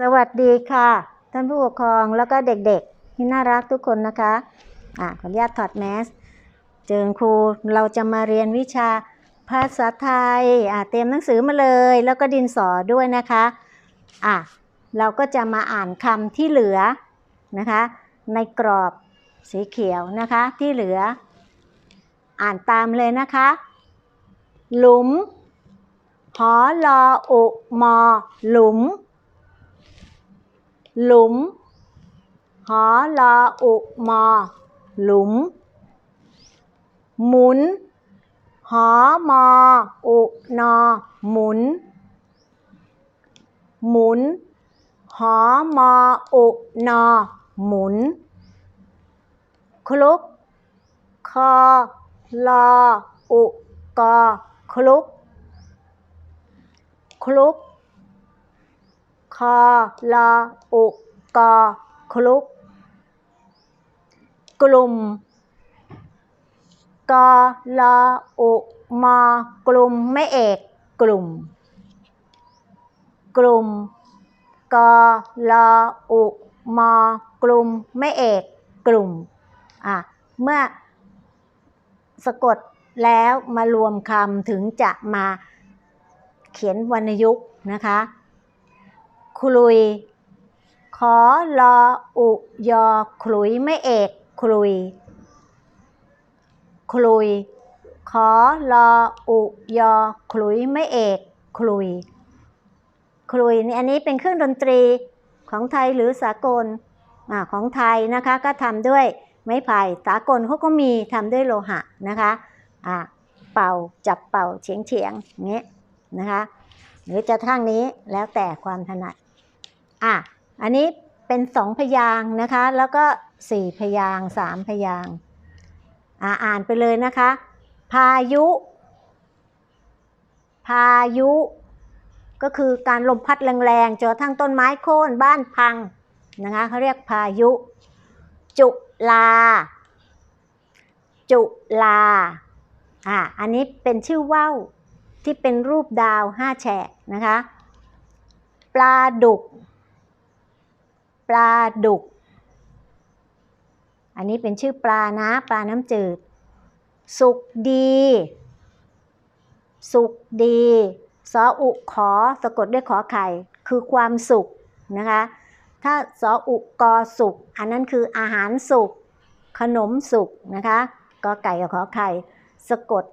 สวัสดีค่ะ ท่านผู้ปกครองแล้วก็เด็กๆที่น่ารักทุกคนนะคะอะขออนุญาตถอดแมสเจอครูเราจะมาเรียนวิชาภาษาไทยอะเตรียมหนังสือมาเลย แล้วก็ดินสอด้วยนะคะอะเราก็จะมาอ่านคำที่เหลือนะคะ ในกรอบสีเขียวนะคะที่เหลือ อ่านตามเลยนะคะ หลุมหอลออุมอหลุม หลุม หอลออุมอ หลุม หมุน หอมออุนอ หมุน หมุน หอมออุนอ หมุน คลุก คอลออุกอคลุก คลุก คอลออุกอคลุก กลุ่ม กอลออุมอกลุ่มไม่เอกกลุ่ม กลุ่ม กอลออุมอกลุ่มไม่เอกกลุ่มอะเมื่อสะกดแล้วมารวมคำถึงจะมาเขียนวรรณยุกต์นะคะ คลุย ขอลออุยอคลุยไม่เอกคลุย คลุย ขอลออุยอคลุยไม่เอกคลุย คลุยนี่อันนี้เป็นเครื่องดนตรีของไทยหรือสากลอ่าของไทยนะคะก็ทำด้วยไม้ไผ่สากลเขาก็มีทำด้วยโลหะนะคะอ่าเป่าจับเป่าเฉียงเฉียงอย่างนี้นะคะ หรือจะข้างนี้แล้วแต่ความถนัด อะอันนี้เป็นสองพยางนะคะ แล้วก็สี่พยางสามพยางอ่าอ่านไปเลยนะคะ พายุ พายุ ก็คือการลมพัดแรงๆจนทั่งต้นไม้โค่นบ้านพังนะคะเขาเรียกพายุ จุลา จุลาอ่าอันนี้เป็นชื่อว่าวที่เป็นรูปดาวห้าแฉกนะคะ ปลาดุก ปลาดุก อันนี้เป็นชื่อปลานะปลาน้ำจืด สุกดี สุกดีสออุขอสะกดด้วยขอไข่ คือความสุขนะคะ ถ้าสออุกอสุกอันนั้นคืออาหารสุกขนมสุกนะคะกอไก่กับขอไข่ สะกด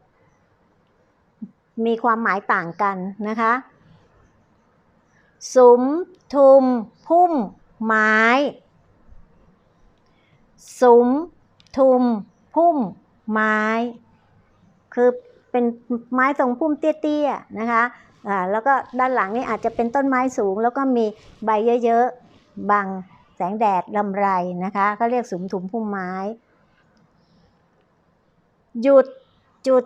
มีความหมายต่างกันนะคะสุม ทุม พุ่ม ไม้ สุม ทุม พุ่ม ไม้ คือเป็นไม้ทรงพุ่มเตี้ยๆนะคะอ่าแล้วก็ด้านหลังนี่อาจจะเป็นต้นไม้สูง แล้วก็มีใบเยอะๆ บังแสงแดดลำไรนะคะเขาเรียกสุมทุมพุ่มไม้ หยุดจุด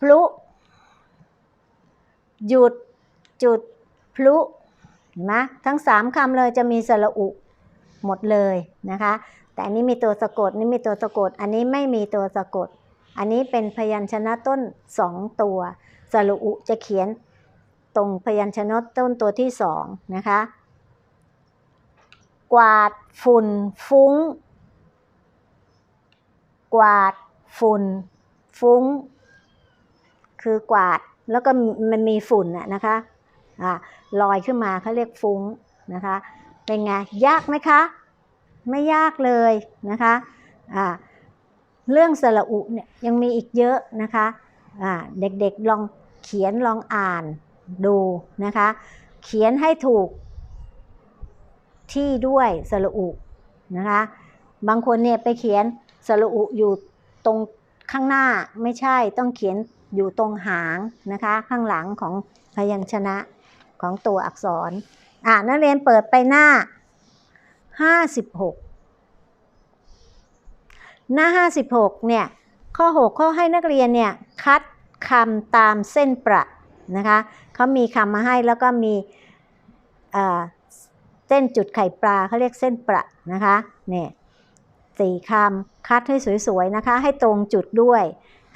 พลุ หยุดจุดพลุ ห็นไหมทั้งสามคำเลยจะมีสระอุหมดเลยนะคะ แต่อันนี้มีตัวสะกดนี่มีตัวสะกด อันนี้ไม่มีตัวสะกด อันนี้เป็นพยัญชนะต้นสองตัวสระอุจะเขียนตรงพยัญชนะต้นตัวที่สองนะคะ กวาดฝุ่นฟุ้ง กวาดฝุ่นฟุ้ง คือกวาดแล้วก็มันมีฝุ่นนะนะคะ ลอยขึ้นมาเขาเรียกฟุ้งนะคะ เป็นไง ยากไหมคะ ไม่ยากเลยนะคะอ่าเรื่องสระอุเนี่ยยังมีอีกเยอะนะคะอ่าเด็กๆลองเขียนลองอ่านดูนะคะ เขียนให้ถูกที่ด้วยสระอุนะคะ บางคนเนี่ยไปเขียนสระอุอยู่ตรงข้างหน้าไม่ใช่ต้องเขียนอยู่ตรงหางนะคะ ข้างหลังของพยัญชนะ ของตัวอักษร อ่านักเรียนเปิดไปหน้า 56 หน้า 56 เนี่ย ข้อ 6 ข้อให้นักเรียนเนี่ย คัดคำตามเส้นประนะคะเขามีคำมาให้แล้วก็มีเส้นจุดไข่ปลาเขาเรียกเส้นประนะคะเนี่ยสี่คำคัดให้สวยๆนะคะ ให้ตรงจุดด้วย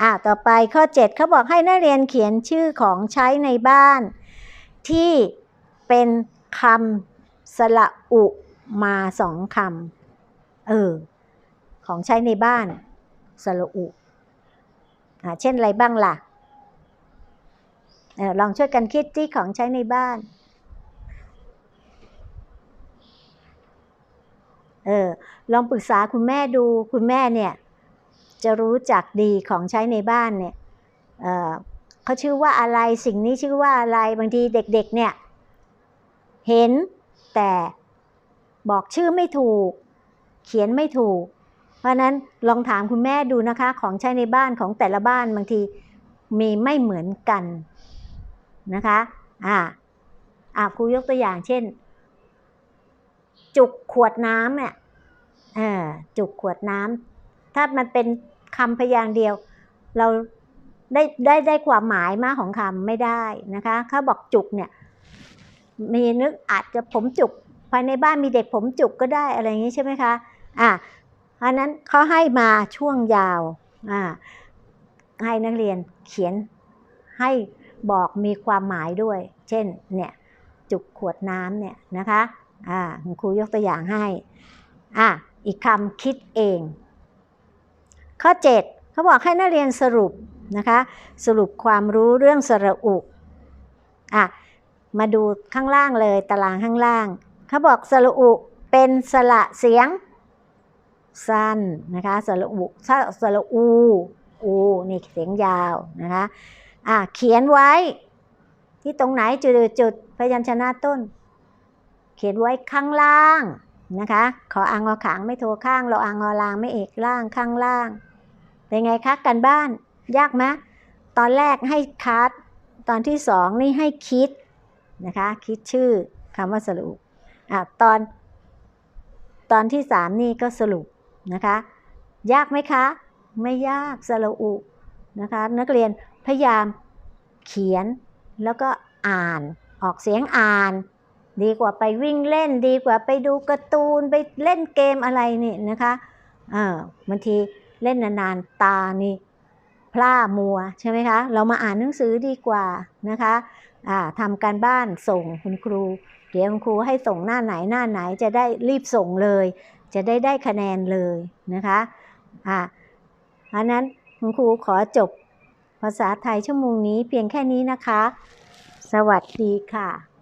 อ่าต่อไปข้อ 7เขาบอกให้นักเรียนเขียนชื่อของใช้ในบ้าน ที่เป็นคสระอุมาสองคำเออ ของใช้ในบ้านสระอุอ่าเช่นอะไรบ้างล่ะเออลองช่วยกันคิดที่ของใช้ในบ้าน เออ ลองปรึกษาคุณแม่ดูคุณแม่เนี่ย จะรู้จักดีของใช้ในบ้านเนี่ย เขาชื่อว่าอะไรสิ่งนี้ชื่อว่าอะไรบางทีเด็กๆเนี่ยเห็นแต่บอกชื่อไม่ถูก เขียนไม่ถูก เพราะนั้นลองถามคุณแม่ดูนะคะ ของใช้ในบ้านของแต่ละบ้านบางทีมีไม่เหมือนกันนะคะอ่าอ่าครูยกตัวอย่างเช่น จุกขวดน้ำเนี่ยเออจุกขวดน้ำถ้ามันเป็นคำพยางค์เดียว เรา ได้ได้ได้ความหมายมากของคำไม่ได้นะคะเขาบอกจุกเนี่ยมีนึกอาจจะผมจุกภายในบ้านมีเด็กผมจุกก็ได้อะไรอย่างนี้ใช่ไหมคะอะเพราะนั้นเขาให้มาช่วงยาวอ่าให้นักเรียนเขียนให้บอกมีความหมายด้วย เช่นเนี่ยจุกขวดน้ำเนี่ยนะคะอ่าครูยกตัวอย่างให้อะอีกคำคิดเอง ข้อ 7เขาบอกให้นักเรียนสรุปนะคะ สรุปความรู้เรื่องสระอุอะมาดูข้างล่างเลยตารางข้างล่างเขาบอกสระอุเป็นสระเสียงสั้นนะคะสระอุถ้าสระอูอูนี่เสียงยาวนะคะอะเขียนไว้ที่ตรงไหนจุดจุดพยัญชนะต้น เขียนไว้ข้างล่างนะคะ ขออังอขางไม่โทรข้าง เราอังอลางไม่เอกล่างข้างล่าง เป็นไงคะกันบ้าน ยากไหมตอนแรกให้คัด ตอนที่สองนี่ให้คิดนะคะ คิดชื่อคำว่าสรุปอะตอนตอนที่สามนี่ก็สรุปนะคะ ยากไหมคะ ไม่ยากสระอุนะคะ นักเรียนพยายามเขียนแล้วก็อ่านออกเสียงอ่าน ดีกว่าไปวิ่งเล่นดีกว่าไปดูการ์ตูนไปเล่นเกมอะไรนี่นะคะเออบางทีเล่นนานๆตานี่ พร่ามัวใช่ไหมคะ เรามาอ่านหนังสือดีกว่านะคะอ่าทำการบ้านส่งคุณครู เดี๋ยวคุณครูให้ส่งหน้าไหนหน้าไหนจะได้รีบส่งเลย จะได้ได้คะแนนเลยนะคะอ่าเพราะนั้นคุณครูขอจบภาษาไทยชั่วโมงนี้เพียงแค่นี้นะคะ สวัสดีค่ะ